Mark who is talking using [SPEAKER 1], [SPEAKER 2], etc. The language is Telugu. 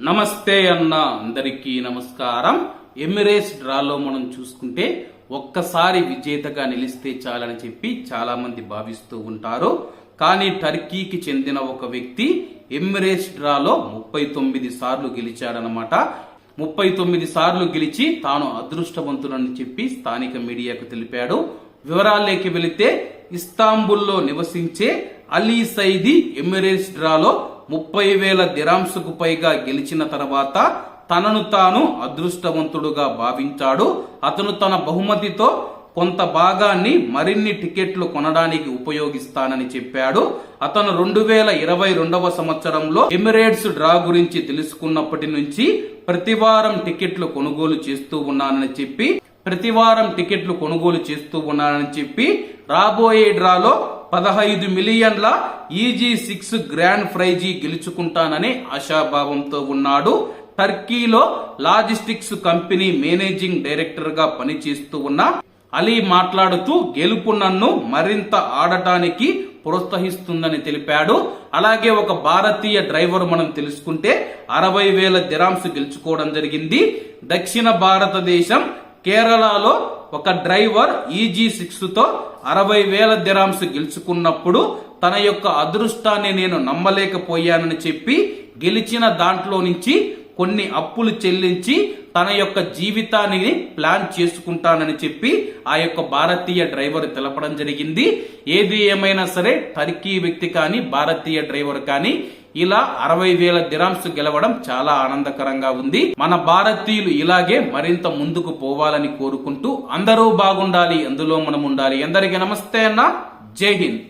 [SPEAKER 1] నమస్తే అన్న అందరికీ నమస్కారం. ఎమిరేట్స్ డ్రాలో మనం చూసుకుంటే ఒక్కసారి విజేతగా నిలిస్తే చాలని చెప్పి చాలామంది భావిస్తూ ఉంటారు. కానీ టర్కీకి చెందిన ఒక వ్యక్తి ఎమిరేట్స్ డ్రాలో ముప్పై తొమ్మిది సార్లు గెలిచాడనమాట ముప్పై తొమ్మిది సార్లు గెలిచి తాను అదృష్టవంతుడని చెప్పి స్థానిక మీడియాకు తెలిపాడు. వివరాల్లోకి వెళితే ఇస్తాంబుల్లో నివసించే అలీ సైది ఎమిరేట్స్ డ్రాలో ముప్పై వేల దిరాంసుకు పైగా గెలిచిన తర్వాత తనను తాను అదృష్టవంతుడుగా భావించాడు. అతను తన బహుమతితో కొంత భాగాన్ని మరిన్ని టికెట్లు కొనడానికి ఉపయోగిస్తానని చెప్పాడు. అతను రెండు వేల ఇరవై రెండవ సంవత్సరంలో ఎమిరేట్స్ డ్రా గురించి తెలుసుకున్నప్పటి నుంచి ప్రతివారం టికెట్లు కొనుగోలు చేస్తూ ఉన్నానని చెప్పి ప్రతివారం టికెట్లు కొనుగోలు చేస్తూ ఉన్నానని చెప్పి రాబోయే డ్రాలో పదహైదు మిలియన్ల ఈజీ సిక్స్ గ్రాండ్ ప్రైజీ గెలుచుకుంటానని ఆశాభావంతో ఉన్నాడు. టర్కీలో లాజిస్టిక్స్ కంపెనీ మేనేజింగ్ డైరెక్టర్గా పనిచేస్తూ ఉన్న అలీ మాట్లాడుతూ గెలుపు నన్ను మరింత ఆడటానికి ప్రోత్సహిస్తుందని తెలిపాడు. అలాగే ఒక భారతీయ డ్రైవర్ మనం తెలుసుకుంటే అరవై వేల దిరాంస్ గెలుచుకోవడం జరిగింది. దక్షిణ భారతదేశం కేరళలో ఒక డ్రైవర్ ఈజీ సిక్స్తో అరవై వేల దిరామ్స్ గెలుచుకున్నప్పుడు తన యొక్క అదృష్టాన్ని నేను నమ్మలేకపోయానని చెప్పి గెలిచిన దాంట్లో నుంచి కొన్ని అప్పులు చెల్లించి తన యొక్క జీవితాన్ని ప్లాన్ చేసుకుంటానని చెప్పి ఆ యొక్క భారతీయ డ్రైవర్ తెలపడం జరిగింది. ఏది ఏమైనా సరే టర్కీ వ్యక్తి కానీ భారతీయ డ్రైవర్ కానీ ఇలా అరవై వేల దిరాంస్ గెలవడం చాలా ఆనందకరంగా ఉంది. మన భారతీయులు ఇలాగే మరింత ముందుకు పోవాలని కోరుకుంటూ అందరూ బాగుండాలి అందులో మనం ఉండాలి. అందరికీ నమస్తే అన్న. జై హింద్.